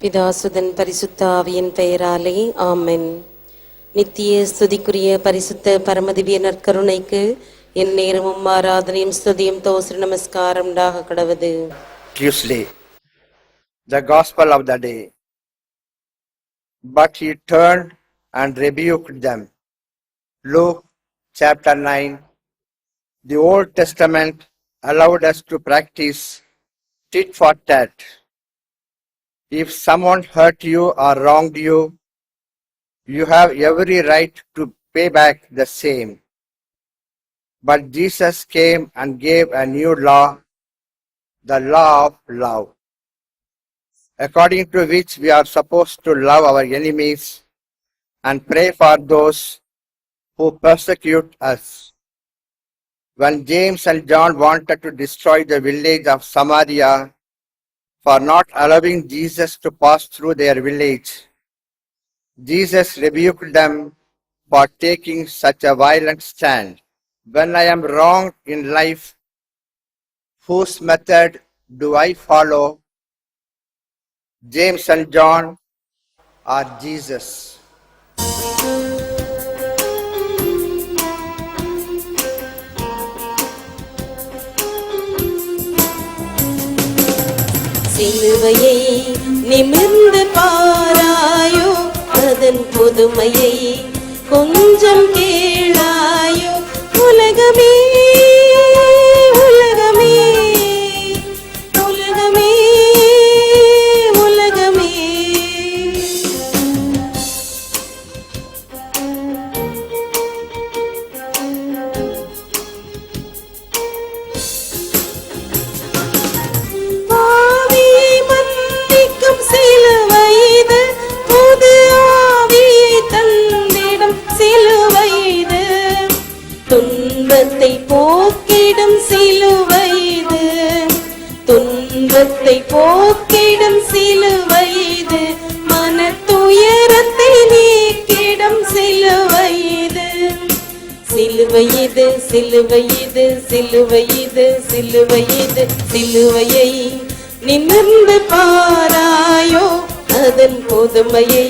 பிதாசுதன் பரிசுத்த ஆவியின் பெயராலே ஆமென் நித்திய ஸ்துதிக்குரிய பரிசுத்த பரமதிவிய நற்கருணைக்கு என் நேரமும் ஆராதனையும் ஸ்துதியும் தோசர நமஸ்காரம் டாக கடவுது Tuesday, the Gospel of the day. But he turned and rebuked them. Luke chapter 9. The Old Testament allowed us to practice tit for tat. If someone hurt you or wronged you, you have every right to pay back the same. But Jesus came and gave a new law the law of love, according to which we are supposed to love our enemies and pray for those who persecute us. When James and John wanted to destroy the village of Samaria for not allowing Jesus to pass through their village, Jesus rebuked them for taking such a violent stand. When I am wrong in life, whose method do I follow? James and John or Jesus? சிலுவையை நிமிர்ந்து பாராயோ? அதன் புதுமையை கொஞ்சம் கேளாயோ? உலகமே துயரத்தை போக்கிடும் சிலுவைது மன துயரத்தை நீக்கிடும் சிலுவைது சிலுவையிது சிலுவையிது சிலுவையிது சிலுவையிது சிலுவையை நிமிர்ந்து பாராயோ அதன் புதுமையை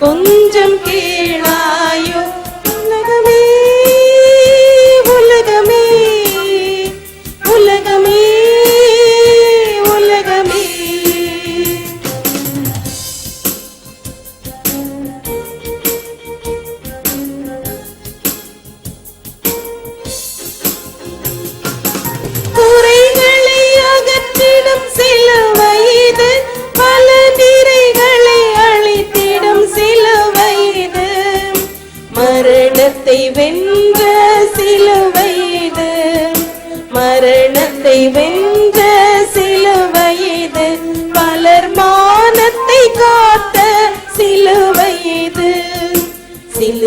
கொஞ்சம் கேளாயோ.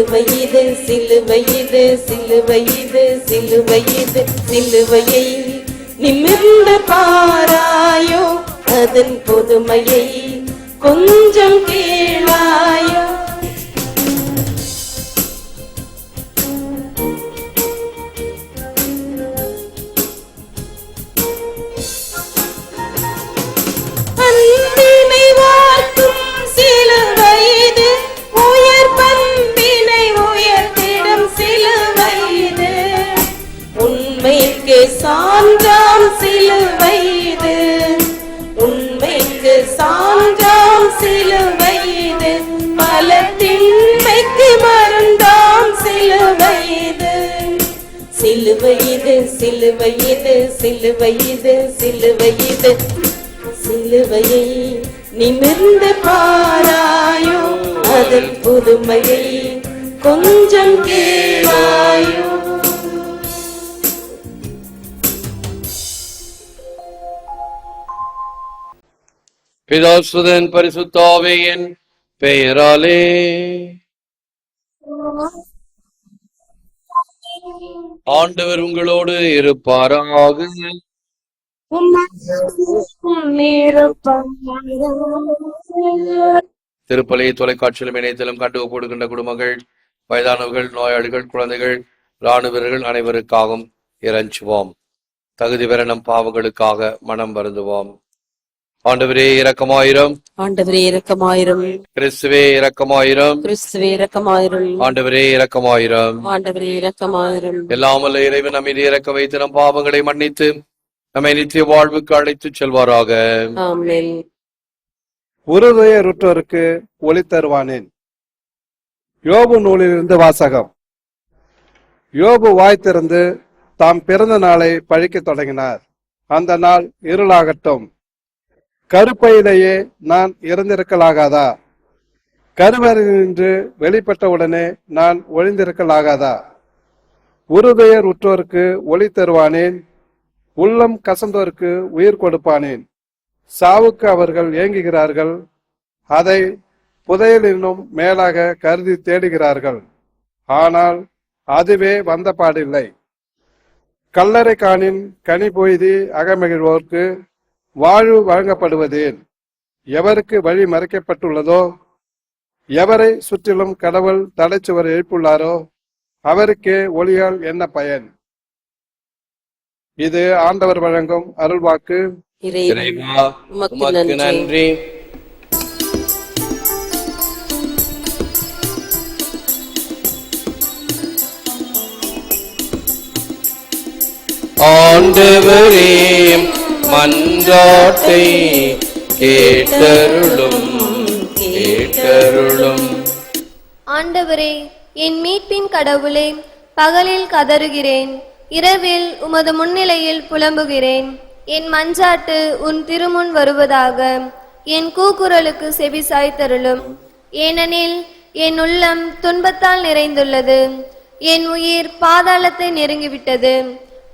சிலுவையிது சிலுவையிது சிலுவையிது சிலுவையிது சிலுவையை நிமிர்ந்த பாராயோ அதன் பொதுமையை கொஞ்சம் கே சிலுவைது சிலுவையிது சிலுவையிது சிலுவையிது சிலுவையிது. சிலுவையை நிமிர்ந்து பாராயோ அதன் புதுமையை கொஞ்சம் கேளாயோ. பிதாசுதன் பரிசுத்தாவேயின் பெயராலே. ஆண்டவர் உங்களோடு இருப்பாராக. திருப்பலி தொலைக்காட்சியிலும் இணையத்திலும் கண்டு போடுகின்ற குடும்பங்கள் வயதானவர்கள் நோயாளிகள் குழந்தைகள் இராணுவ வீரர்கள் அனைவருக்காகவும் இறைஞ்சுவோம். தகுதி பெற நம் பாவங்களுக்காக மனம் வருந்துவோம். ஆண்டவரே இரக்கமாயிரம். ஆண்டவரே இரக்கமாயிரும். கிறிஸ்துவே இரக்கமாயிரம். கிறிஸ்துவே இரக்கமாயிரும். ஆண்டவரே இரக்கமாயிரம். ஆண்டவரே இரக்கமாயிரும். எல்லாமல்ல இறைவன் நம்மை இறக்க வைத்து நம் பாவங்களை மன்னித்து நம்மை நித்திய வாழ்வுக்கு அழைத்துச் செல்வாராக. ஆமென். உருதுயருற்றோருக்கு ஒளி தருவானேன். யோபு நூலிலிருந்து வாசகம். யோபு வாய் திறந்து தாம் பிறந்த நாளை பழிக்கத் தொடங்கினார். அந்த நாள் இருளாகட்டும். கருப்பையிலேயே நான் இறந்திருக்கலாகாதா? கருவறையினின்று வெளிப்பட்டவுடனே நான் ஒளிந்திருக்கலாகாதா? உருதுயர் உற்றோருக்கு ஒளி தருவானேன் உள்ளம் கசந்தோருக்கு உயிர் கொடுப்பானேன். சாவுக்கு அவர்கள் ஏங்குகிறார்கள் அதை புதையலினும் மேலாக கருதி தேடுகிறார்கள். ஆனால் அதுவே வந்த பாடில்லை. கல்லறை காணின் கனி பொய்தி அகமகிழ்வோர்க்கு வாழ்வு வழங்கப்படுவதேன். எவருக்கு வழி மறைக்கப்பட்டுள்ளதோ எவரை சுற்றிலும் கடவுள் தடைச்சுவர் எழுப்புள்ளாரோ அவருக்கே ஒளியால் என்ன பயன்? இது ஆண்டவர் வழங்கும் அருள்வாக்கு. நன்றி. ஆண்டவரே மன்றாட்டை கேட்டருளும் கேட்டருளும். ஆண்டவரே என் மீட்பின் கடவுளே பகலில் கதறுகிறேன் இரவில் உமது முன்னிலையில் புலம்புகிறேன். என் மஞ்சாட்டு உன் திருமுன் வருவதாக என் கூக்குரலுக்கு செவி சாய்த்தருளும். ஏனெனில் என் உள்ளம் துன்பத்தால் நிறைந்துள்ளது என் உயிர் பாதாளத்தை நெருங்கிவிட்டது.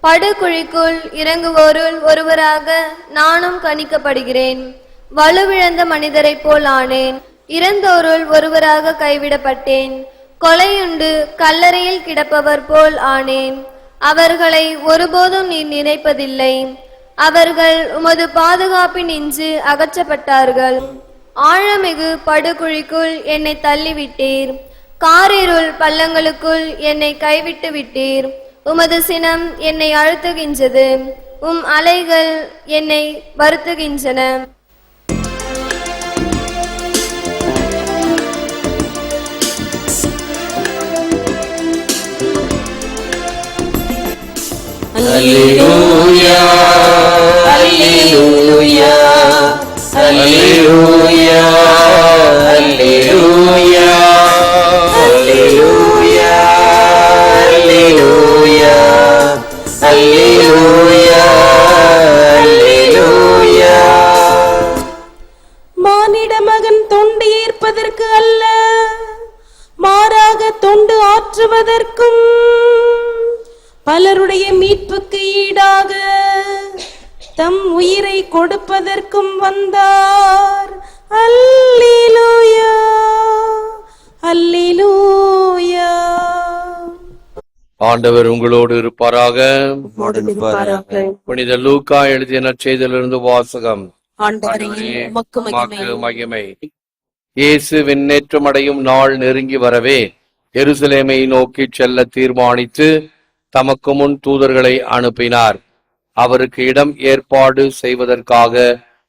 படுகுழிக்குள் இறங்குவோருள் ஒருவராக நானும் கணிக்கப்படுகிறேன். வலுவிழந்த மனிதரைப் போல் ஆனேன். இறந்தோருள் ஒருவராக கைவிடப்பட்டேன். கொலையுண்டு கல்லறையில் கிடப்பவர் போல் ஆனேன். அவர்களை ஒருபோதும் நீ நினைப்பதில்லை. அவர்கள் உமது பாதுகாப்பின் இன்று அகற்றப்பட்டார்கள். ஆழமிகு படுகுழிக்குள் என்னை தள்ளிவிட்டீர். காரிருள் பள்ளங்களுக்குள் என்னை கைவிட்டு விட்டீர் உமது சினம் என்னை அழுத்துகின்றது. உம் அலைகள் என்னை வருத்துகின்றன. அல்லேலூயா. அல்லேலூயா. அல்லேலூயா. கொடுப்பதற்கும் வந்தார். அல்லேலூயா. அல்லேலூயா. ஆண்டவர் உங்களோடு இருப்பாராக. புனித லூக்கா எழுதிய நற்செய்தியிலிருந்து வாசகம். மகிமை. இயேசு விண்ணேற்றம் அடையும் நாள் நெருங்கி வரவே எருசலேமை நோக்கி செல்ல தீர்மானித்து தமக்கு முன் தூதர்களை அனுப்பினார். அவருக்கு இடம் ஏற்பாடு செய்வதற்காக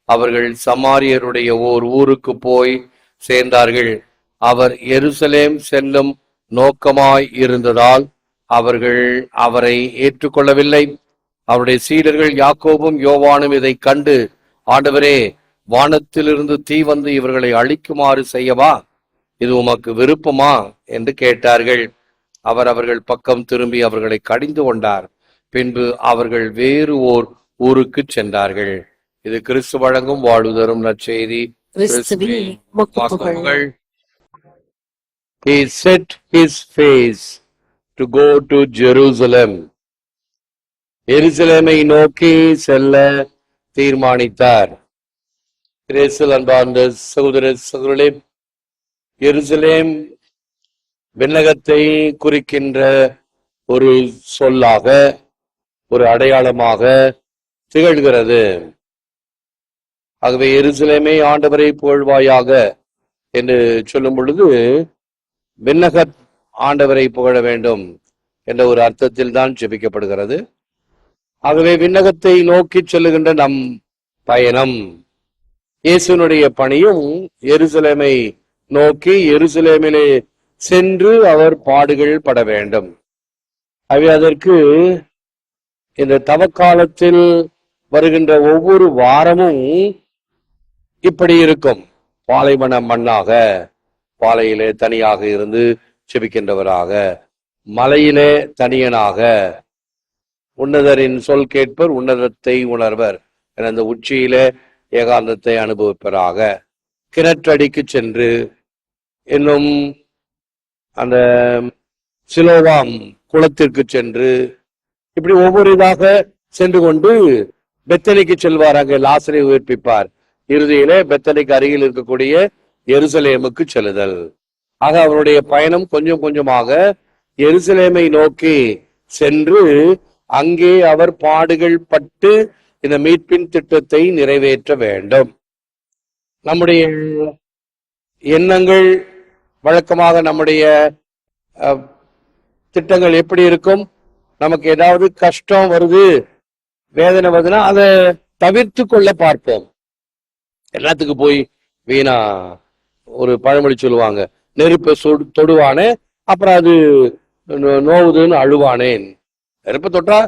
அவர்கள் சமாரியருடைய ஓர் ஊருக்கு போய் சேர்ந்தார்கள். அவர் எருசலேம் செல்லும் நோக்கமாய் இருந்ததால் அவர்கள் அவரை ஏற்றுக்கொள்ளவில்லை. அவருடைய சீடர்கள் யாக்கோபும் யோவானும் இதை கண்டு ஆண்டவரே வானத்திலிருந்து தீ வந்து இவர்களை அழிக்குமாறு செய்யவா? இது உமக்கு விருப்பமா? என்று கேட்டார்கள். அவர் அவர்கள் பக்கம் திரும்பி அவர்களை கடிந்து கொண்டார். பின்பு அவர்கள் வேறு ஓர் ஊருக்கு சென்றார்கள். இது கிறிஸ்து வழங்கும் வாழ்வு தரும் நற்செய்தி. He set his face to go to Jerusalem. எருசலேமை நோக்கி செல்ல தீர்மானித்தார் கிரேசல் அன்பார்ந்த சகோதர சகோதரே எருசலேம் விண்ணகத்தை குறிக்கின்ற ஒரு சொல்லாக ஒரு அடையாளமாக திகழ்கிறது ஆகவே எருசலேமே ஆண்டவரை புகழ்வாயாக என்று சொல்லும் பொழுது விண்ணக ஆண்டவரை புகழ வேண்டும் என்ற ஒரு அர்த்தத்தில் தான் ஜெபிக்கப்படுகிறது. ஆகவே விண்ணகத்தை நோக்கி செல்லுகின்ற நம் பயணம் இயேசுனுடைய பணியும் எருசலேமை நோக்கி எருசலேமிலே சென்று அவர் பாடுகள் பட வேண்டும். அவை அதற்கு இந்த தவக்காலத்தில் வருகின்ற ஒவ்வொரு வாரமும் இப்படி இருக்கும். பாலைவன மண்ணாக பாலையிலே தனியாக இருந்து செபிக்கின்றவராக மலையிலே தனியனாக உன்னதரின் சொல் கேட்பர் உன்னதத்தை உணர்வர் என அந்த உச்சியிலே ஏகாந்தத்தை அனுபவிப்பராக கிணற்றடிக்கு சென்று இன்னும் அந்த சிலோவாம் குளத்திற்கு சென்று இப்படி ஒவ்வொரு இதாக சென்று கொண்டு பெத்தனைக்கு செல்வார். அங்கே லாசரை உயிர்ப்பிப்பார். இறுதியிலே பெத்தனைக்கு அருகில் இருக்கக்கூடிய எருசலேமுக்கு செல்லுதல். ஆக அவருடைய பயணம் கொஞ்சம் கொஞ்சமாக எருசலேமை நோக்கி சென்று அங்கே அவர் பாடுகள் பட்டு இந்த மீட்பின் திட்டத்தை நிறைவேற்ற வேண்டும். நம்முடைய எண்ணங்கள் வழக்கமாக நம்முடைய திட்டங்கள் எப்படி இருக்கும்? நமக்கு ஏதாவது கஷ்டம் வருது வேதனை வருதுன்னா அதை தவிர்த்து கொள்ள பார்ப்போம். எல்லாத்துக்கும் போய் வீணா ஒரு பழமொழி சொல்லுவாங்க. நெருப்பை சொடு தொடுவானே அப்புறம் அது நோவுதுன்னு அழுவானேன். நெருப்பை தொட்டா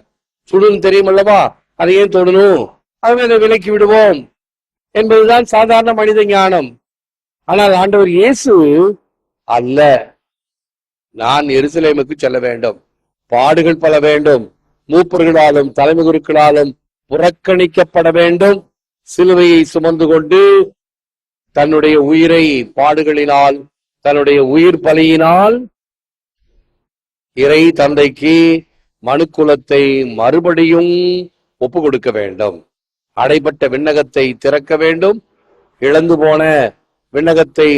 சுடுன்னு தெரியுமல்லவா? அதை ஏன் தொடணும்? அதுவே அதை விலக்கி விடுவோம். என்பதுதான் சாதாரண மனித ஞானம். ஆனால் ஆண்டவர் இயேசு அல்ல. நான் எருசலேமுக்கு செல்ல வேண்டும். பாடுகள் பல வேண்டும். மூப்பர்களாலும் தலைமை குருக்களாலும் புறக்கணிக்கப்பட வேண்டும். சிலுவையை சுமந்து கொண்டு தன்னுடைய உயிரை பாடுகளினால் தன்னுடைய உயிர் பலியினால் இறை தந்தைக்கு மனுக்குலத்தை மறுபடியும் ஒப்பு கொடுக்க வேண்டும். அடைபட்ட விண்ணகத்தை திறக்க வேண்டும். இழந்து போன விண்ணகத்தை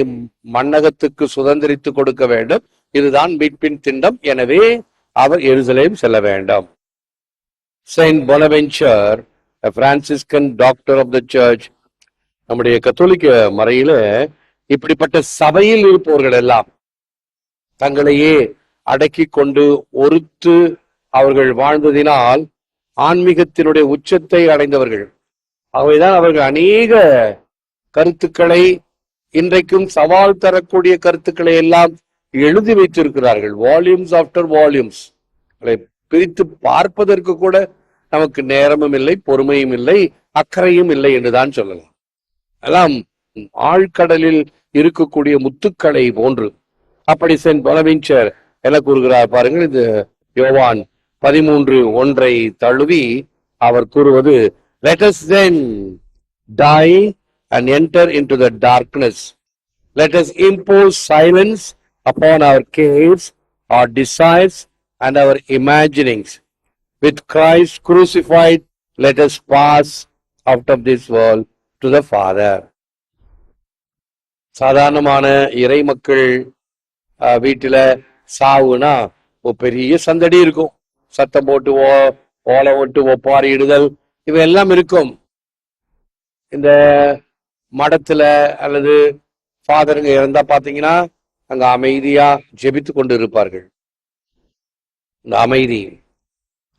மண்ணகத்துக்கு சுதந்திரித்து கொடுக்க வேண்டும். இதுதான் மீட்பின் திண்டம். எனவே அவர் எருசலேம் செல்ல வேண்டும். Saint Bonaventure Franciscan doctor of the church நம்முடைய கத்தோலிக்க மறையில இப்படிப்பட்ட சபையில் இருப்பவர்கள் எல்லாம் தங்களையே அடக்கி கொண்டு ஒருத்து அவர்கள் வாழ்ந்ததினால் ஆன்மீகத்தினுடைய உச்சத்தை அடைந்தவர்கள். அவைதான் அவர்கள் அநேக கருத்துக்களை இன்றைக்கும் சவால் தரக்கூடிய கருத்துக்களை எல்லாம் எழுதி வைத்திருக்கிறார்கள். வால்யூம்ஸ் ஆஃப்டர் வால்யூம்ஸ் பிரித்து பார்ப்பதற்கு கூட நமக்கு நேரமும் இல்லை பொறுமையும் இல்லை அக்கறையும் இல்லை என்றுதான் சொல்லலாம். எல்லாம் ஆழ்கடலில் இருக்கக்கூடிய முத்துக்களை போன்று. அப்படி சென் பொனவின்சர் என கூறுகிறார் பாருங்கள் இது யோவான் பதிமூன்று ஒன்றை தழுவி அவர் கூறுவது let us then die and enter into the darkness let us impose silence upon our caves our desires and our with Christ crucified let us pass out of this world to the Father. சாதாரணமான இறை மக்கள் வீட்டில் வீட்டுல சாவுனா ஒரு பெரிய சந்தடி இருக்கும். சத்தம் போட்டு ஓ ஓலை ஓட்டு ஒப்பாரிடுதல் இவையெல்லாம் இருக்கும். இந்த மடத்துல அல்லது ஃபாதருங்க இறந்தா பாத்தீங்கன்னா அங்க அமைதியா ஜெபித்து கொண்டு இருப்பார்கள். இந்த அமைதி.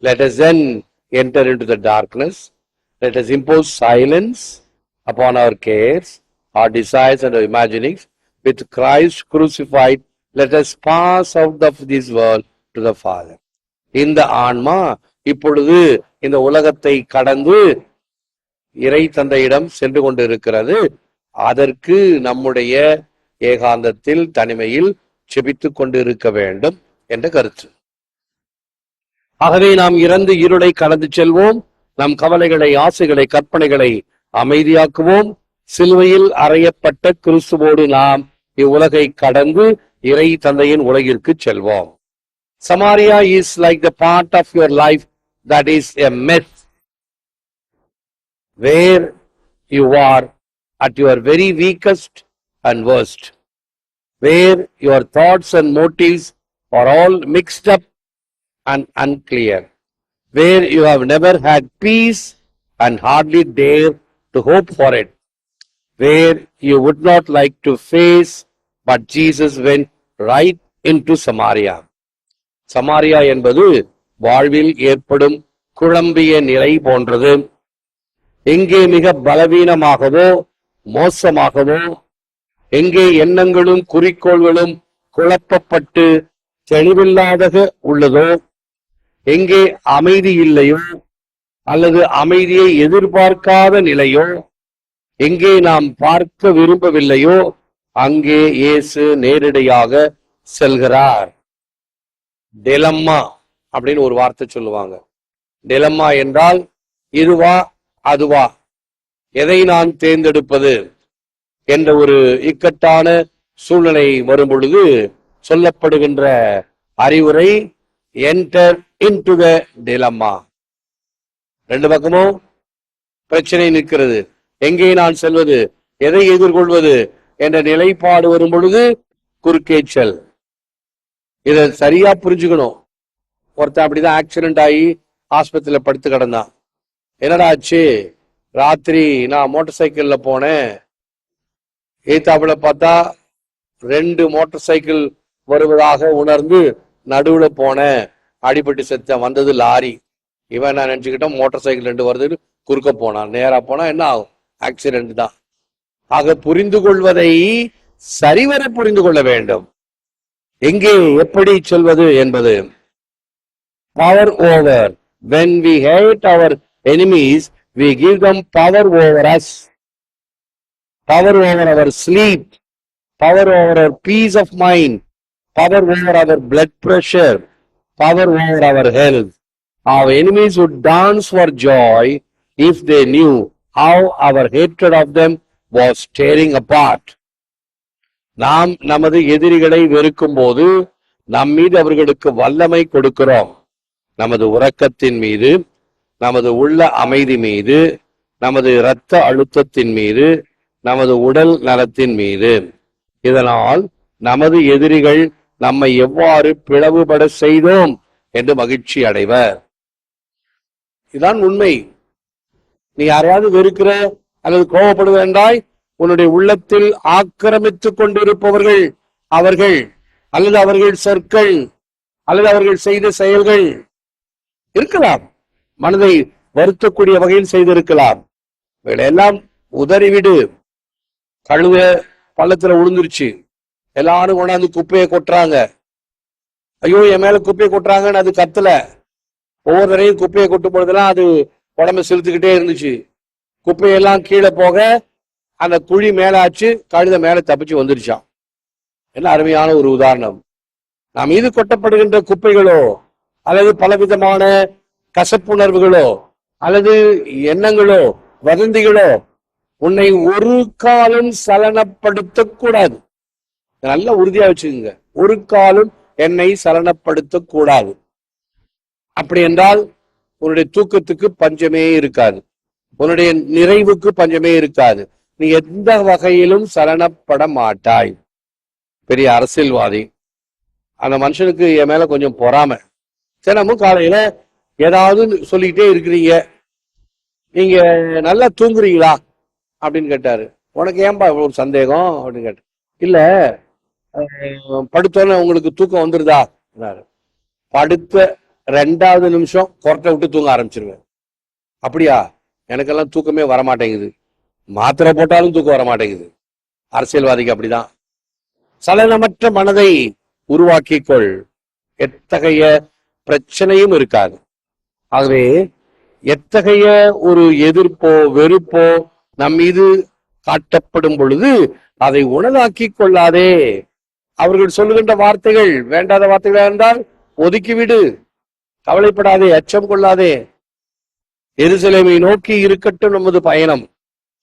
Let us then enter into the darkness let us impose silence upon our cares our desires and our imaginings with christ crucified let us pass out of this world to the father இந்த ஆன்மா இப்பொழுது இந்த உலகத்தை கடந்து இறை தந்தையிடம் சென்று கொண்டிருக்கிறது அதற்கு நம்முடைய ஏகாந்தத்தில் தனிமையில் செபித்துக் கொண்டிருக்க வேண்டும் என்ற கருத்து ஆகவே நாம் இறந்து இருளை கடந்து செல்வோம். நம் கவலைகளை ஆசைகளை கற்பனைகளை அமைதியாக்குவோம். சிலுவையில் அறையப்பட்ட கிறிஸ்துவோடு நாம் இவ்வுலகை கடந்து இறை தந்தையின் உலகிற்கு செல்வோம். Samaria is like the part of your life that is a mess where you are at your very weakest and worst, where your thoughts and motives are all mixed up and unclear, where you have never had peace and hardly dare to hope for it, where you would not like to face, but Jesus went right into Samaria. Samaria என்பது வாழ்வில் ஏற்படும் குழம்பிய நிலை போன்றது எங்கே மிக பலவீனமாகவோ மோசமாகவோ எங்கே எண்ணங்களும் குறிக்கோள்களும் குழப்பப்பட்டு தெளிவில்லாதக உள்ளதோ எங்கே அமைதி இல்லையோ அல்லது அமைதியை எதிர்பார்க்காத நிலையோ எங்கே நாம் பார்க்க விரும்பவில்லையோ அங்கே இயேசு நேரடியாக செல்கிறார். டெலம்மா அப்படின்னு ஒரு வார்த்தை சொல்லுவாங்க. டெலம்மா என்றால் இதுவா அதுவா எதை நான் தேர்ந்தெடுப்பது என்ற ஒரு இக்கட்டான சூழ்நிலை வரும் பொழுது சொல்லப்படுகின்ற அறிவுரை என்டர் இன்டு த டிலம்மா ரெண்டு பக்கமும் பிரச்சனை நிற்கிறது. எங்கே நான் செல்வது? எதை எதிர்கொள்வது? என்ற நிலைப்பாடு வரும் பொழுது குறுக்கே செல். சரியா புரிஞ்சுக்கணும். ஒருத்தன் அப்படிதான் ஆக்சிடென்ட் ஆகி ஆஸ்பத்திரியில படுத்து கிடந்தான். என்னடா ஆச்சு? ராத்திரி நான் மோட்டார் சைக்கிள்ல போனேன். ஏத்தாப்புல பார்த்தா ரெண்டு மோட்டார் சைக்கிள் வருவதாக உணர்ந்து நடுவுல போனேன் அடிபட்டு செத்தேன் வந்தது லாரி. இவன் நான் நினைச்சுக்கிட்டேன் மோட்டார் சைக்கிள் ரெண்டு வருது குறுக்க போனான். நேரா போனா என்ன ஆகும்? ஆக்சிடென்ட் தான். ஆக புரிந்து கொள்வதை சரிவர புரிந்து கொள்ள வேண்டும். எங்கே எப்படி சொல்வது என்பது. Power over when we hate our enemies we give them power over us power over our sleep power over our peace of mind power over our blood pressure power over our health our enemies would dance for joy if they knew how our hatred of them was tearing apart நாம் நமது எதிரிகளை வெறுக்கும் போது நம் மீது அவர்களுக்கு வல்லமை கொடுக்கிறோம் நமது உறக்கத்தின் மீது நமது உள்ள அமைதி மீது நமது இரத்த அழுத்தத்தின் மீது நமது உடல் நலத்தின் மீது இதனால் நமது எதிரிகள் நம்மை எவ்வாறு பிளவுபட செய்தோம் என்று மகிழ்ச்சி அடைவர். இதுதான் உண்மை. நீ யாரையாவது வெறுக்கிற அல்லது கோபப்படுவென்றாய் உன்னுடைய உள்ளத்தில் ஆக்கிரமித்துக் கொண்டிருப்பவர்கள் அவர்கள் அல்லது அவர்கள் சொற்கள் அல்லது அவர்கள் செய்த செயல்கள் இருக்கலாம். மனதை வருத்தக்கூடிய வகையில் செய்திருக்கலாம். இவைகளெல்லாம் உதறிவிடு. கழுவ பள்ளத்துல விழுந்துருச்சு எல்லாரும் கொண்டாந்து குப்பையை கொட்டுறாங்க. ஐயோ என் மேல குப்பையை கொட்டுறாங்கன்னு அது கத்துல. ஒவ்வொரு தடையும் குப்பையை கொட்டும் பொழுதெல்லாம் அது உடம்பு செலுத்திக்கிட்டே இருந்துச்சு. குப்பையெல்லாம் கீழே போக அந்த குழி மேல ஆச்சு கழுத மேல தப்பிச்சு வந்துருச்சான் என்ன அருமையான ஒரு உதாரணம். நாம் மீது கொட்டப்படுகின்ற குப்பைகளோ அல்லது பலவிதமான கசப்புணர்வுகளோ அல்லது எண்ணங்களோ வதந்திகளோ உன்னை ஒரு காலம் சலனப்படுத்தக்கூடாது. நல்ல உறுதியா வச்சுக்கோங்க. ஒரு காலம் என்னை சலனப்படுத்தக் கூடாது. அப்படி என்றால் உன்னுடைய தூக்கத்துக்கு பஞ்சமே இருக்காது. உன்னுடைய நிறைவுக்கு பஞ்சமே இருக்காது. நீ எந்த வகையிலும் சலனப்பட மாட்டாய். பெரிய அரசியல்வாதி. அந்த மனுஷனுக்கு என் மேல கொஞ்சம் பொறாம. தினமும் காலையில ஏதாவது சொல்லிக்கிட்டே இருக்கிறீங்க. நீங்க நல்லா தூங்குறீங்களா? அப்படின்னு கேட்டாரு. உனக்கு ஏன்பா இவ்வளவு ஒரு சந்தேகம்? அப்படின்னு கேட்டார் இல்ல படுத்தோன்னே உங்களுக்கு தூக்கம் வந்துருதா? படுத்த ரெண்டாவது நிமிஷம் கொரட்டை விட்டு தூங்க ஆரம்பிச்சிருவேன். அப்படியா? எனக்கெல்லாம் தூக்கமே வரமாட்டேங்குது. மாத்திரை போட்டாலும் தூக்கம் வரமாட்டேங்குது. அரசியல்வாதிக்கு அப்படிதான். சலனமற்ற மனதை உருவாக்கிக்கொள். எத்தகைய பிரச்சனையும் இருக்காது. ஆகவே எத்தகைய ஒரு எதிர்ப்போ வெறுப்போ நம் மீது காட்டப்படும் பொழுது அதை உணதாக்கிக் கொள்ளாதே. அவர்கள் சொல்லுகின்ற வார்த்தைகள் வேண்டாத வார்த்தைகளாக இருந்தால் ஒதுக்கிவிடு. கவலைப்படாதே அச்சம் கொள்ளாதே. எருசலேமை நோக்கி இருக்கட்டும் நமது பயணம்.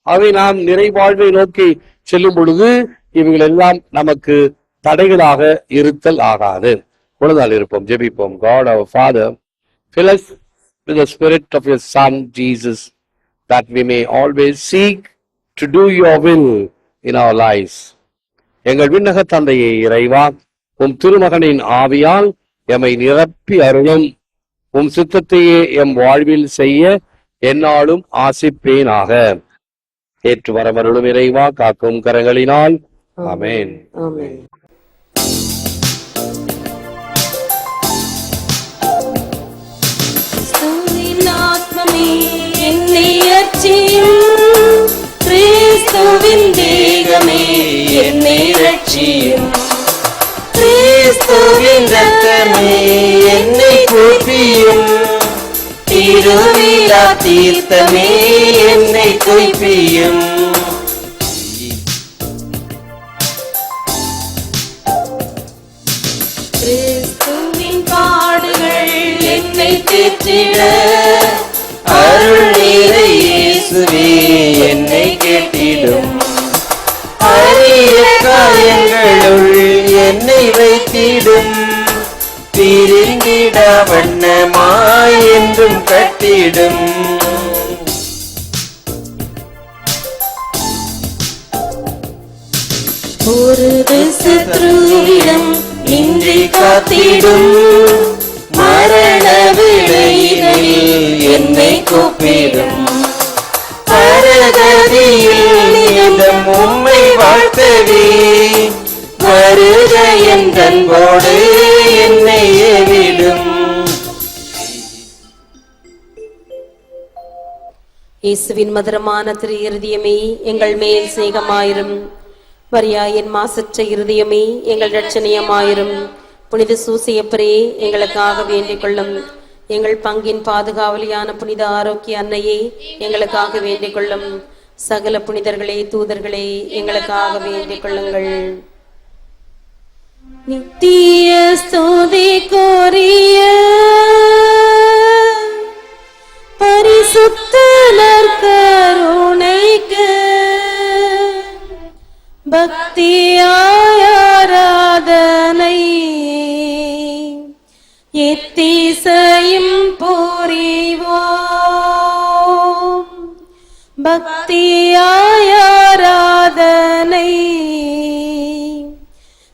அவை நாம் நிறைவாழ்வை நோக்கி செல்லும் பொழுது இவைகள் எல்லாம் நமக்கு தடைகளாக இருத்தல் ஆகாது. உலகால் இருப்போம் ஜெபிப்போம். God our Father fill us us with the spirit of your son Jesus that we may always seek to do your will in our lives. எங்கள் விண்ணக தந்தையை இறைவா உம் திருமகனின் ஆவியால் எம்மை நிரப்பி அருளும். உம் சித்தத்தையே எம் வாழ்வில் செய்ய எந்நாளும் ஆசிப்பேனாக. ஏற்று வரமருளும் இறைவா காக்கும் கரங்களினால். ஆமென். ஆமென். ஸ்துதியின் ஆத்மமே என்னை அர்ச்சியும். கிறிஸ்துவின் கிறிஸ்துவின் தேகமே என்னை ரட்சியும். கிறிஸ்துவின் ரத்தமே என்னை கூப்பியும். திருவிழா தீர்த்தமே என்னை குய்ப்பியும் கிறிஸ்துவின் பாடுகள் என்னை தேற்றிட அருள் நீரை இயேசுவே என்னை கேட்டிடும். அரிய காயங்களுள் என்னை வைத்திடும். பிரிந்திட வண்ணமாய் என்றும் கட்டிடும். ஒரு சத்ருவிடம் இன்றி காத்திடும். மரண விடையினில் என்னை கூப்பிடும். உம்மை வாழ்த்தவே. வருக என் அன்போடு என்னை ஏவிடும் இயேசுவின் மதுரமான திரு இருதயமே எங்கள் மேல் சிநேகமாயிரும். வரியாயின் மாசற்ற இருதயமே எங்கள் ரட்சணியமாயிரும் புனித சூசியப்பரே எங்களுக்காக வேண்டிக் கொள்ளும். எங்கள் பங்கின் பாதுகாவலியான புனித ஆரோக்கிய அன்னையே எங்களுக்காக வேண்டிக் கொள்ளும். சகல புனிதர்களே தூதர்களே எங்களுக்காக வேண்டிக் கொள்ளுங்கள். நித்திய ஸ்துதி கோரிய பரிசுத்தனர் கருணைக்கு பக்தி பக்தியாய் ஆராதனை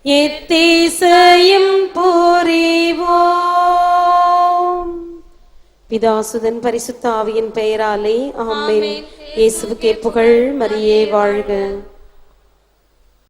எத்திசையும் புரிவோம் பிதாசுதன் பரிசுத்த ஆவியின் பெயராலே ஆமென் இயேசுவுக்கே புகழ் மரியே வாழ்க